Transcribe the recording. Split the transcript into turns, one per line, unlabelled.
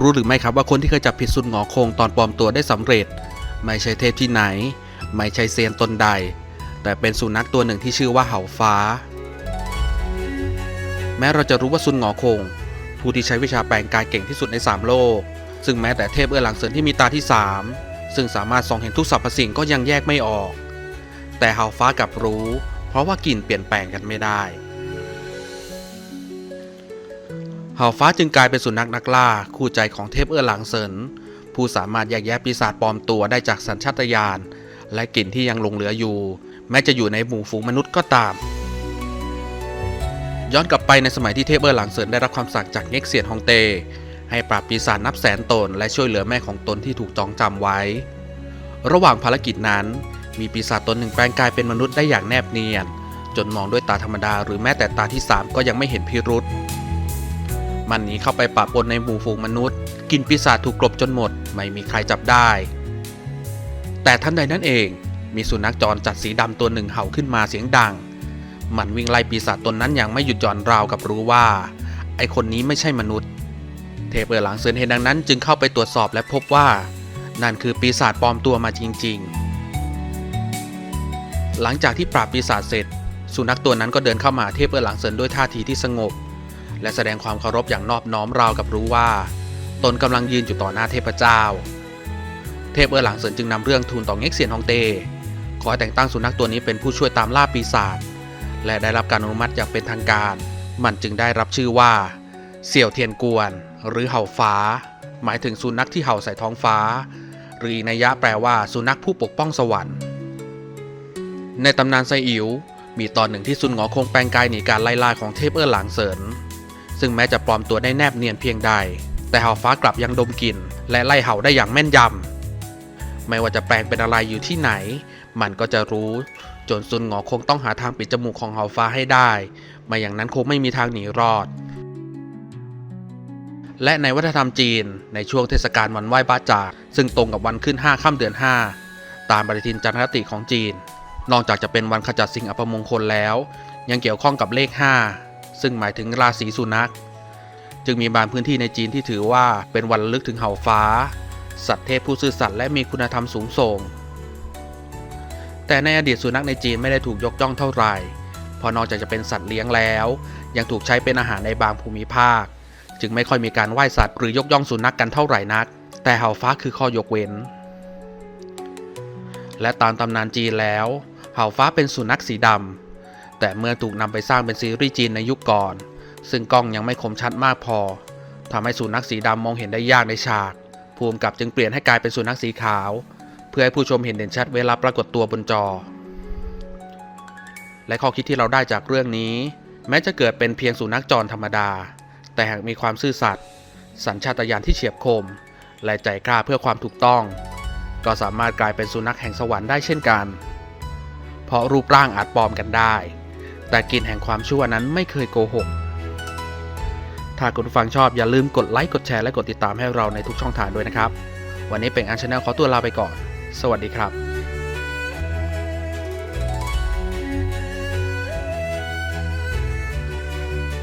รู้หรือไม่ครับว่าคนที่เคยจับผิดสุนหงอคงตอนปลอมตัวได้สำเร็จ ไม่ใช่เทพที่ไหน ไม่ใช่เซียนตนใด แต่เป็นสุนัขตัวหนึ่งที่ชื่อว่าเห่าฟ้า แม้เราจะรู้ว่าซุนหงอคง ผู้ที่ใช้วิชาแปลงกายเก่งที่สุดใน 3 โลก ซึ่งแม้แต่เทพเอื้อหลังเซินที่มีตาที่ 3 ซึ่งสามารถส่องเห็นทุกสรรพสิ่งก็ยังแยกไม่ออก แต่เห่าฟ้ากลับรู้ เพราะว่ากลิ่นเปลี่ยนแปลงกันไม่ได้ เห่าฟ้าจึงกลายเป็นสุนัขนักล่า คู่ใจของเทพเอื้อหลังเซินผู้สามารถแยกแยะปีศาจปลอมตัวได้จากสัญชาตญาณและกลิ่นที่ยังหลงเหลืออยู่ แม้จะอยู่ในหมู่ฝูงมนุษย์ก็ตาม ย้อนกลับไปในสมัยที่เทพเอื้อหลังเซินได้รับคำสั่งจากเง็กเซียนฮองเต ให้ปราบปีศาจนับแสนตน และช่วยเหลือแม่ของตนที่ถูกจองจำไว้ ระหว่างภารกิจนั้น มีปีศาจตนหนึ่งแปลงกายเป็นมนุษย์ได้อย่างแนบเนียน จนมองด้วยตาธรรมดาหรือแม้แต่ตาที่สามก็ยังไม่เห็นพิรุษ มันหนีเข้าไปปะปนในหมู่ฝูงมนุษย์ กินปีศาจถูกกลบจนหมด ไม่มีใครจับได้ แต่ทันใดนั้นเอง มีสุนัขจรจัดสีดำตัวหนึ่งเห่าขึ้นมาเสียงดัง มันวิ่งไล่ปีศาจตนนั้นอย่างไม่หยุดหย่อนราวกับรู้ว่า ไอคนนี้ไม่ใช่มนุษย์ เทพเออหลังเซินเห็นดังนั้นจึงเข้าไปตรวจสอบและพบว่า นั่นคือปีศาจปลอมตัวมาจริง ๆหลังจากที่ปราบปีศาจเสร็จ สุนัขตัวนั้นก็เดินเข้ามาเทพเออหลังเซินด้วยท่าทีที่สงบ และแสดงความเคารพอย่างนอบน้อมราวกับรู้ว่า ตนกำลังยืนอยู่ต่อหน้าเทพเจ้า เทพเออหลังเซินจึงนำเรื่องทูลต่อเง็กเซียนฮองเต้ขอแต่งตั้งสุนัขตัวนี้เป็นผู้ช่วยตามล่าปีศาจและได้รับการอนุมัติอย่างเป็นทางการ มันจึงได้รับชื่อว่า เสี่ยวเทียนกวน หรือเห่าฟ้า หมายถึงสุนัขที่เห่าใส่ท้องฟ้า หรืออีนัยยะแปลว่าสุนัขผู้ปกป้องสวรรค์ ในตำนานไซอิ๋วมีตอนหนึ่งที่ซุนหงอคงแปลงกายหนีการไล่ล่าของเทพเอื้อหลางเสิน ซึ่งแม้จะปลอมตัวได้แนบเนียนเพียงใด แต่เห่าฟ้ากลับยังดมกลิ่น และไล่เห่าได้อย่างแม่นยำ ไม่ว่าจะแปลงเป็นอะไรอยู่ที่ไหน มันก็จะรู้ จนซุนหงอคงต้องหาทางปิดจมูกของเห่าฟ้าให้ได้ ไม่อย่างนั้นคงไม่มีทางหนีรอด และในวัฒนธรรมจีนในช่วงเทศกาลวันไหว้บ้าจ่าซึ่งตรงกับวันขึ้น 5 ค่ำเดือน 5 ตามปฏิทินจันทรคติของจีน นอกจากจะเป็นวันขจัดสิ่งอัปมงคลแล้ว ยังเกี่ยวข้องกับเลข 5 ซึ่งหมายถึงราศีสุนัข จึงมีบางพื้นที่ในจีนที่ถือว่าเป็นวันลึกถึงเห่าฟ้า สัตว์เทพผู้ซื่อสัตย์และมีคุณธรรมสูงส่ง แต่ในอดีตสุนัขในจีนไม่ได้ถูกยกย่องเท่าไหร่เพราะนอกจากจะเป็นสัตว์เลี้ยงแล้ว ยังถูกใช้เป็นอาหารในบางภูมิภาค จึงไม่ค่อยมีการไหว้สัตว์หรือยกย่องสุนัขกกันเท่าไหร่นัก แต่เห่าฟ้าคือข้อยกเว้น และตามตำนานจีนแล้ว เห่าฟ้าเป็นสุนัขสีดำ แต่เมื่อถูกนำไปสร้างเป็นซีรีส์จีนในยุคก่อน ซึ่งกล้องยังไม่คมชัดมากพอทำให้สุนัขสีดำมองเห็นได้ยากในฉาก ภูมิกับจึงเปลี่ยนให้กลายเป็นสุนัขสีขาว เพื่อให้ผู้ชมเห็นเด่นชัดเวลาปรากฏตัวบนจอ และข้อคิดที่เราได้จากเรื่องนี้ แม้จะเกิดเป็นเพียงสุนัขจรธรรมดา แต่หากมีความซื่อสัตย์สัญชาตญาณที่เฉียบคม และใจกล้าเพื่อความถูกต้อง ก็สามารถกลายเป็นสุนัขแห่งสวรรค์ได้เช่นกัน เพราะรูปร่างอาจปลอมกันได้ แต่กลิ่นแห่งความชั่วนั้นไม่เคยโกหก ถ้าคุณฟังชอบอย่าลืมกดไลค์กดแชร์และกดติดตามให้เราในทุกช่องทางด้วยนะครับ วันนี้เป็นอันชาแนลขอตัวลาไปก่อน สวัสดีครับ